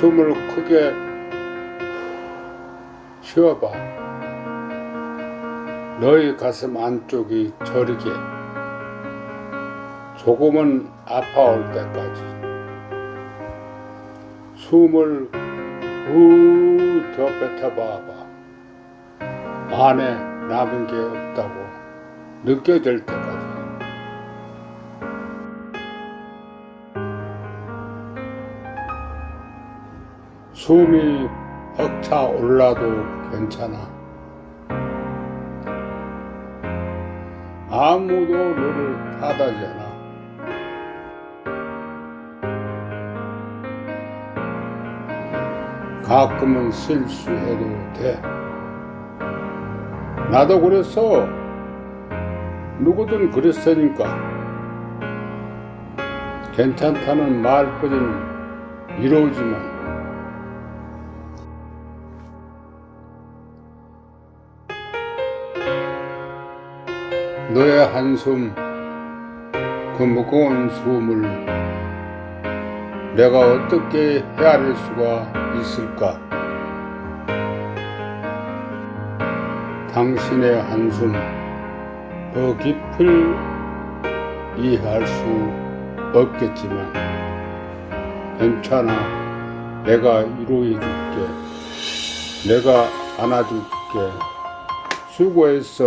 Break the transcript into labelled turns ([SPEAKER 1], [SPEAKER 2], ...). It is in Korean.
[SPEAKER 1] 숨을 크게 쉬어봐. 너희 가슴 안쪽이 저리게 조금은 아파올 때까지 숨을 후더 뱉어봐봐. 안에 남은 게 없다고 느껴질 때까지. 숨이 벅차 올라도 괜찮아. 아무도 너를 타다지 않아. 가끔은 실수해도 돼. 나도 그랬어. 누구든 그랬으니까. 괜찮다는 말뿐인 이루어지만 너의 한숨, 그 무거운 숨을 내가 어떻게 헤아릴 수가 있을까? 당신의 한숨, 더 깊을 이해할 수 없겠지만, 괜찮아. 내가 위로해 줄게. 내가 안아줄게. 수고했어.